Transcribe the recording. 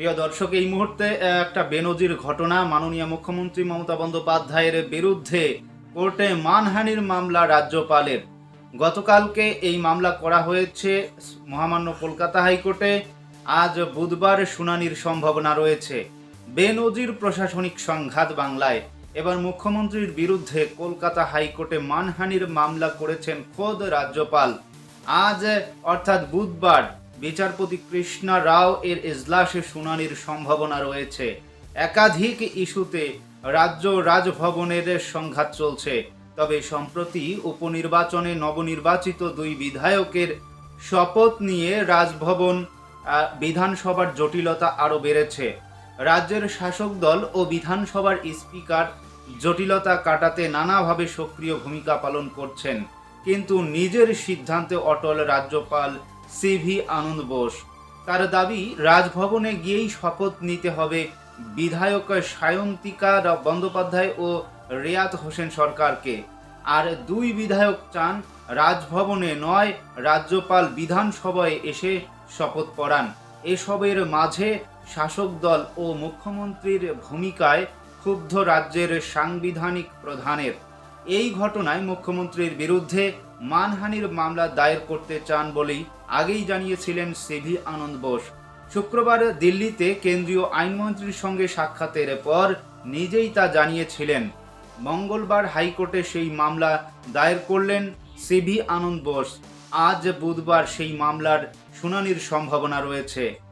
প্রিয় দর্শক, এই মুহূর্তে একটা বেনজির ঘটনা মাননীয় মুখ্যমন্ত্রী মমতা বন্দ্যোপাধ্যায়ের বিরুদ্ধে কোর্টে মানহানির মামলা রাজ্যপালের। গতকালকে এই মামলা করা হয়েছে মহামান্য কলকাতা হাইকোর্টে। আজ বুধবার শুনানির সম্ভাবনা রয়েছে। বেনজির প্রশাসনিক সংঘাত বাংলায়। এবার মুখ্যমন্ত্রীর বিরুদ্ধে কলকাতা হাইকোর্টে মানহানির মামলা করেছেন খোদ রাজ্যপাল। আজ, অর্থাৎ বুধবার বিচারপতি কৃষ্ণা রাও এর এজলাসে শুনানির সম্ভাবনা রয়েছে। একাধিক ইস্যুতে রাজ্য রাজভবনের সংঘাত চলছে। তবে সম্প্রতি উপনির্বাচনে নবনির্বাচিত দুই বিধায়কের শপথ নিয়ে রাজভবন বিধানসভার জটিলতা আরও বেড়েছে। রাজ্যের শাসক দল ও বিধানসভার স্পিকার জটিলতা কাটাতে নানাভাবে সক্রিয় ভূমিকা পালন করছেন। কিন্তু নিজের সিদ্ধান্তে অটল রাজ্যপাল সিভি আনন্দ বোস। তার দাবি, রাজভবনে গিয়েই শপথ নিতে হবে বিধায়ক সায়ন্তিকা বন্দ্যোপাধ্যায় ও রিয়াত হোসেন সরকারকে। আর দুই বিধায়ক চান রাজভবনে নয়, রাজ্যপাল বিধানসভায় এসে শপথ পড়ান। এসবের মাঝে শাসক দল ও মুখ্যমন্ত্রীর ভূমিকায় ক্ষুব্ধ রাজ্যের সাংবিধানিক প্রধানের। এই ঘটনায় মুখ্যমন্ত্রীর বিরুদ্ধে মানহানির মামলা দায়ের করতে চান বলেই আগেই জানিয়েছিলেন সিভি আনন্দ বোস। শুক্রবার দিল্লিতে কেন্দ্রীয় আইনমন্ত্রীর সঙ্গে সাক্ষাতের পর নিজেই তা জানিয়েছিলেন। মঙ্গলবার হাইকোর্টে সেই মামলা দায়ের করলেন সিভি আনন্দ বোস। আজ বুধবার সেই মামলার শুনানির সম্ভাবনা রয়েছে।